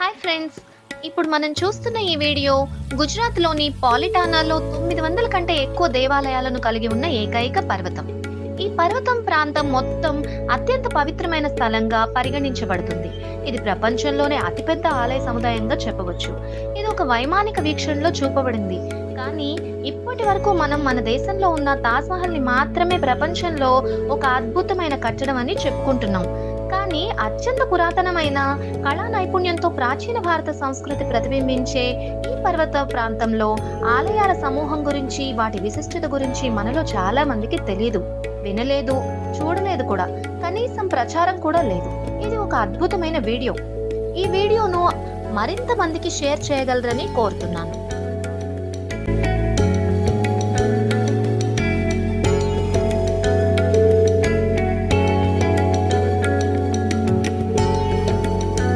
Hi friends ఇప్పుడు మనం చూస్తున్న ఈ వీడియో గుజరాత్లోని పాలిటానాలో తొమ్మిది వందల కంటే ఎక్కువ దేవాలయాలను కలిగి ఉన్న ఏకైక పర్వతం. ఈ పర్వతం ప్రాంతం మొత్తం అత్యంత పవిత్రమైన స్థలంగా పరిగణించబడుతుంది. ఇది ప్రపంచంలోనే అతిపెద్ద ఆలయ సముదాయంగా చెప్పవచ్చు. ఇది ఒక వైమానిక వీక్షణలో చూపబడింది. కానీ ఇప్పటి వరకు మనం మన దేశంలో ఉన్న తాజ్ మహల్ని మాత్రమే ప్రపంచంలో ఒక అద్భుతమైన కట్టడం అని చెప్పుకుంటున్నాం. కానీ అత్యంత పురాతనమైన కళా నైపుణ్యంతో ప్రాచీన భారత సంస్కృతి ప్రతిబింబించే ఈ పర్వత ప్రాంతంలో ఆలయాల సమూహం గురించి వాటి విశిష్టత గురించి మనలో చాలా మందికి తెలియదు వినలేదు చూడలేదు కూడా. కనీసం ప్రచారం కూడా లేదు. ఇది ఒక అద్భుతమైన వీడియో. ఈ వీడియోను మరింత మందికి షేర్ చేయగలరని కోరుతున్నాను.